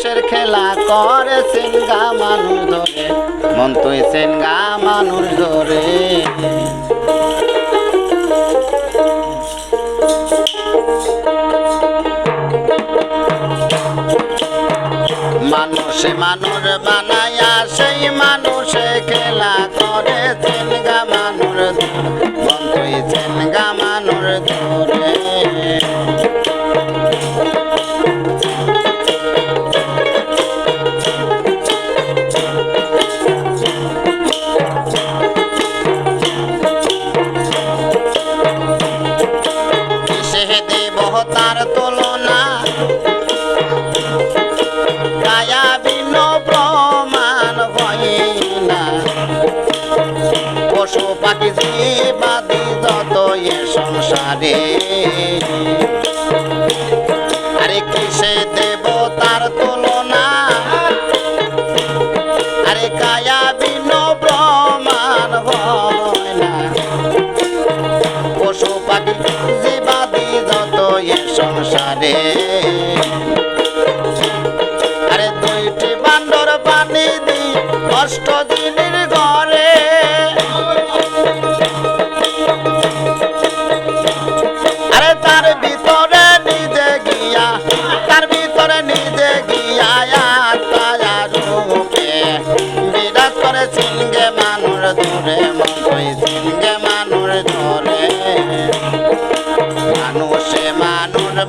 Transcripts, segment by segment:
মানুষের খেলা করে সিনগা মানুষ ধরে। মন তুই সিনগা মানুষ ধরে। মানুষে মানুষ বানায়া সংসারে। আরে কিসে দেব তার তুলনা? আরে কায়া ভিন্ন প্রমাণ হয় না। পশু পাখি, জীবাদি যত এ সংসারে। আরে দুইটি বান্দর পানি দি অষ্ট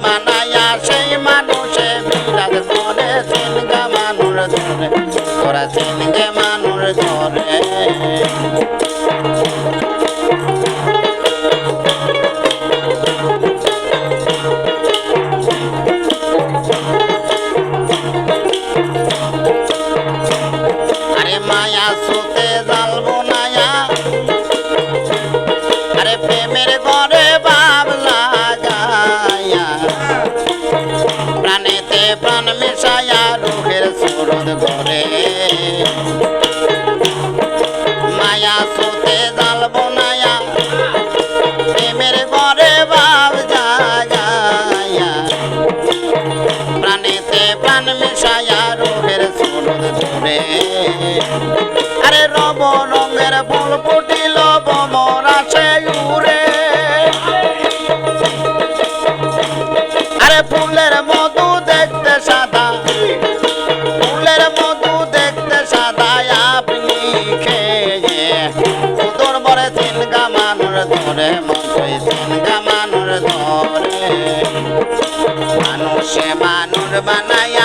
মানায়া সেই মানুষে বিরাজ করে সিংহে মানুষ ধরে তোরা সিংহে মানুষ ধরে। আরে রব রঙের ফুল ফুটিল বমরা সে উড়ে। আরে ফুলের মধু দেখতে সাদা, ফুলের মধু দেখতে সাদা, আপনি খেয়ে। উদর বরে সিনগা মানুষ ধরে মতই সিনগা মানুষ ধরে। মানুষে মানুষ বানায়া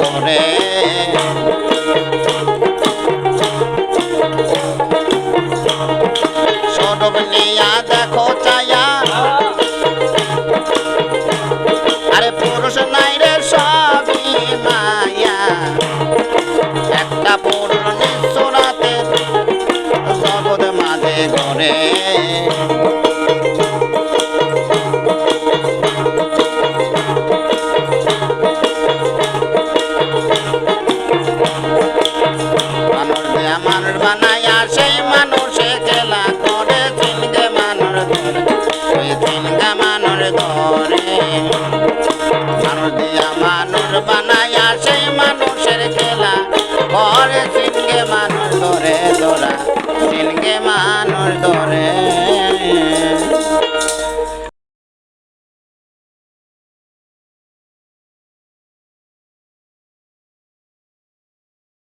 ঘরে